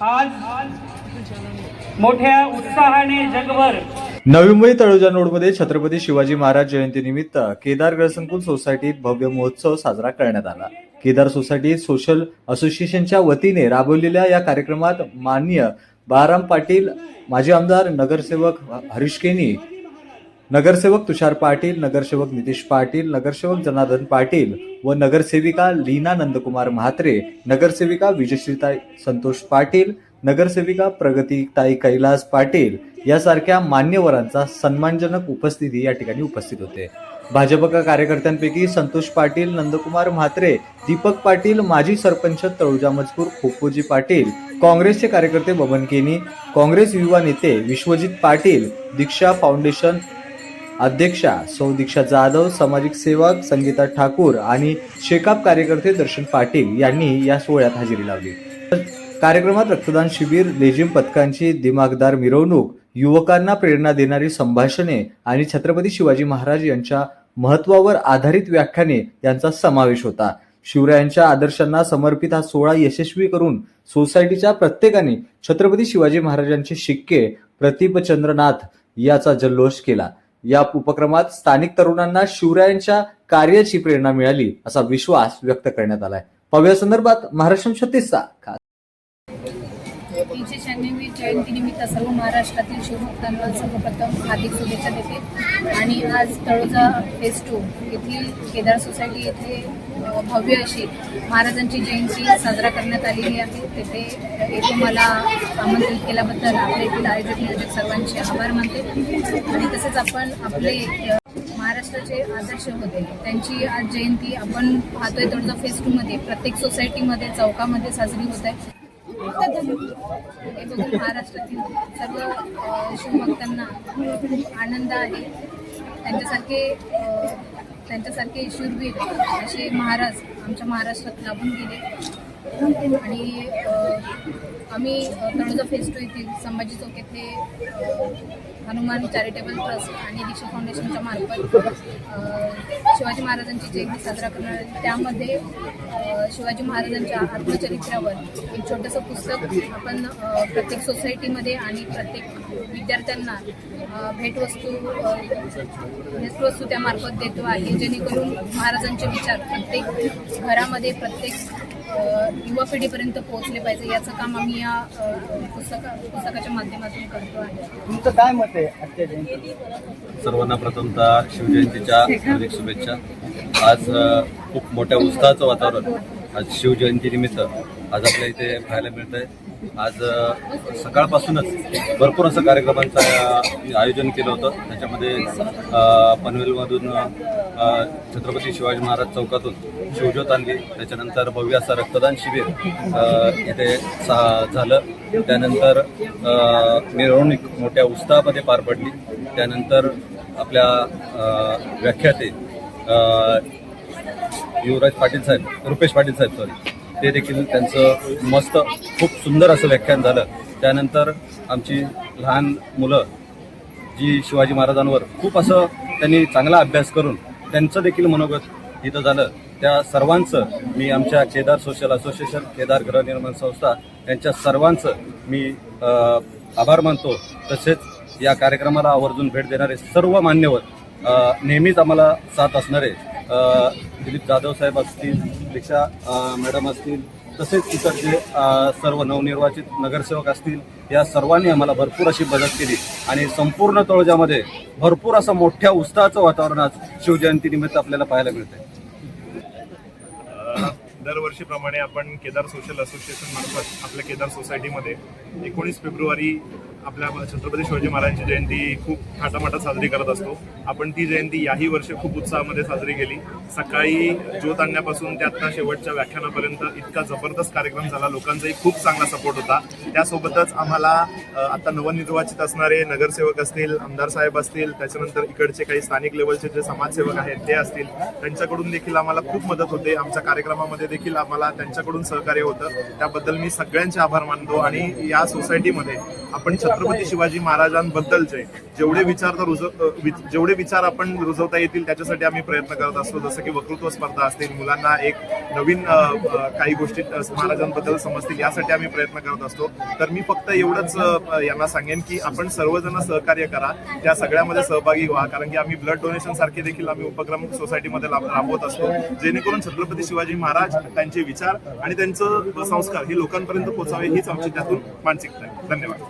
आज मोठ्या उत्साहाने जगभर नवी मुंबई तळोजा रोडमध्ये छत्रपती शिवाजी महाराज जयंतीनिमित्त केदार गळसंकुल सोसायटीत भव्य महोत्सव साजरा करण्यात आला. केदार सोसायटी सोशल असोसिएशनच्या वतीने राबवलेल्या या कार्यक्रमात मान्य बाराम पाटील माजी आमदार नगरसेवक हरीश केनी नगरसेवक तुषार पाटील नगरसेवक नितीश पाटील नगरसेवक जनार्दन पाटील व नगरसेविका लीना नंदकुमार म्हात्रे नगरसेविका विजयश्रीताई संतोष पाटील नगरसेविका प्रगतीताई कैलास पाटील यासारख्या मान्यवरांचा सन्मानजनक उपस्थिती या ठिकाणी उपस्थित होते. भाजप कार्यकर्त्यांपैकी संतोष पाटील नंदकुमार म्हात्रे दीपक पाटील माजी सरपंच तळुजा मजकूर खोपोजी पाटील काँग्रेसचे कार्यकर्ते बबन केनी काँग्रेस युवा नेते विश्वजित पाटील दीक्षा फाउंडेशन अध्यक्षा सौ दीक्षा जाधव सामाजिक सेवक संगीता ठाकूर आणि शेकाप कार्यकर्ते दर्शन पाटील यांनी या सोहळ्यात हजेरी लावली. कार्यक्रमात रक्तदान शिबिर लेझिम पथकांची दिमागदार मिरवणूक युवकांना प्रेरणा देणारी संभाषणे आणि छत्रपती शिवाजी महाराज यांच्या महत्वावर आधारित व्याख्याने यांचा समावेश होता. शिवरायांच्या आदर्शांना समर्पित हा सोहळा यशस्वी करून सोसायटीच्या प्रत्येकाने छत्रपती शिवाजी महाराजांचे शिक्के प्रतीपचंद्रनाथ याचा जल्लोष केला. या उपक्रमात स्थानिक तरुणांना शिवरायांच्या कार्याची प्रेरणा मिळाली असा विश्वास व्यक्त करण्यात आलाय. पाहूया संदर्भात महाराष्ट्र छत्तीसचा खास तीनशे शहाण्णवी जयंतीनिमित्त सर्व महाराष्ट्रातील शिवभक्तांना सर्वप्रथम हार्दिक शुभेच्छा देते. आणि आज तळोजा फेस टू येथील केदार सोसायटी येथे भव्य अशी महाराजांची जयंती साजरा करण्यात आलेली आहे. तेथे येथे मला आमंत्रित केल्याबद्दल आपल्या येथील आयोजक नियोजक सर्वांचे आभार मानते. आणि तसेच आपण आपले महाराष्ट्राचे आदर्श होते. त्यांची आज जयंती आपण पाहतोय तळोजा फेस टू मध्ये. प्रत्येक सोसायटीमध्ये चौकामध्ये साजरी होत आहे. हे बघून महाराष्ट्रातील सर्व शिवभक्तांना आनंद आहे. त्यांच्यासारखे त्यांच्यासारखे शूरवीर असे महाराज आमच्या महाराष्ट्रात लाभून गेले. आणि आम्ही अ, तळोजा फेस्टो येथील संभाजी चौक येथे हनुमान चॅरिटेबल ट्रस्ट आणि दीक्षा फाउंडेशनच्या मार्फत शिवाजी महाराजांची जयंती साजरा करणार. त्यामध्ये शिवाजी महाराजांच्या आत्मचरित्रावर एक छोटंसं पुस्तक आपण प्रत्येक सोसायटीमध्ये आणि प्रत्येक विद्यार्थ्यांना भेटवस्तू भेटवस्तू त्यामार्फत देतो आहे. जेणेकरून महाराजांचे विचार प्रत्येक घरामध्ये प्रत्येक युवा पिढीपर्यंत पोहोचले पाहिजे याचं काम आम्ही या पुस्तका पुस्तकाच्या माध्यमातून करतो आहे. तुमचं काय मत आहे आजच्या जयंती सर्वांना प्रथमतः शिवजयंतीच्या हार्दिक शुभेच्छा. आज खूप मोठ्या उत्साहाचं वातावरण आज शिवजयंतीनिमित्त आज आपल्या इथे पाहायला मिळत आहे आज सकाळपासूनच भरपूर असं कार्यक्रमांचं आयोजन केलं होतं. त्याच्यामध्ये पनवेलमधून छत्रपती शिवाजी महाराज चौकातून शिवज्योत आणली. त्याच्यानंतर भव्य असं रक्तदान शिबिर इथे सा- झालं. त्यानंतर मिरवणूक मोठ्या उत्साहामध्ये पार पडली. त्यानंतर आपल्या व्याख्याते युवराज पाटील साहेब रुपेश पाटील साहेब सॉरी ते देखील त्यांचं मस्त खूप सुंदर असं व्याख्यान झालं. त्यानंतर आमची लहान मुलं जी शिवाजी महाराजांवर खूप असं त्यांनी चांगला अभ्यास करून त्यांचं देखील मनोगत इथं झालं. त्या सर्वांचं मी आमच्या केदार सोशल असोसिएशन केदार गृहनिर्माण संस्था यांच्या सर्वांचं मी आभार मानतो. तसेच या कार्यक्रमाला आवर्जून भेट देणारे सर्व मान्यवर नेहमीच आम्हाला साथ असणारे दिलीप जाधव साहेब असतील रिक्षा मॅडम असतील तसेच इतर जे सर्व नवनिर्वाचित नगरसेवक असतील या सर्वांनी आम्हाला भरपूर अशी मदत केली. आणि संपूर्ण तळजामध्ये भरपूर असं मोठ्या उत्साहाचं वातावरण आज शिवजयंतीनिमित्त आपल्याला पाहायला मिळतं दरवर्षीप्रमाणे आपण केदार सोशल असोसिएशन मार्फत आपल्या केदार सोसायटीमध्ये एकोणीस फेब्रुवारी आपल्या छत्रपती शिवाजी महाराजांची जयंती खूप थाटामाटात साजरी करत असतो. आपण ती जयंती याही वर्षी खूप उत्साहामध्ये साजरी केली. सकाळी ज्योत आणण्यापासून ते आत्ता शेवटच्या व्याख्यानापर्यंत इतका जबरदस्त कार्यक्रम झाला. लोकांचाही खूप चांगला सपोर्ट होता. त्यासोबतच आम्हाला आता नवनिर्वाचित असणारे नगरसेवक असतील आमदार साहेब असतील त्याच्यानंतर इकडचे काही स्थानिक लेवलचे जे समाजसेवक आहेत ते असतील त्यांच्याकडून देखील आम्हाला खूप मदत होते. आमच्या कार्यक्रमामध्ये देखील आम्हाला त्यांच्याकडून सहकार्य होतं. त्याबद्दल मी सगळ्यांचे आभार मानतो आणि या सोसायटीमध्ये आपण छत्रपती शिवाजी महाराजांबद्दलचे जेवढे विचार तर जेवढे विचार आपण रुजवता येतील त्याच्यासाठी आम्ही प्रयत्न करत असतो. जसं की वक्तृत्व स्पर्धा असतील मुलांना एक नवीन काही गोष्टी महाराजांबद्दल समजतील यासाठी आम्ही प्रयत्न करत असतो. तर मी फक्त एवढंच यांना सांगेन की आपण सर्वजण सहकार्य करा त्या सगळ्यामध्ये सहभागी व्हा. कारण की आम्ही ब्लड डोनेशन सारखे देखील आम्ही उपक्रम सोसायटीमध्ये राबवत असतो. जेणेकरून छत्रपती शिवाजी महाराज त्यांचे विचार आणि त्यांचं संस्कार हे लोकांपर्यंत पोहोचावे हीच आमची त्यातून मानसिकता आहे. धन्यवाद.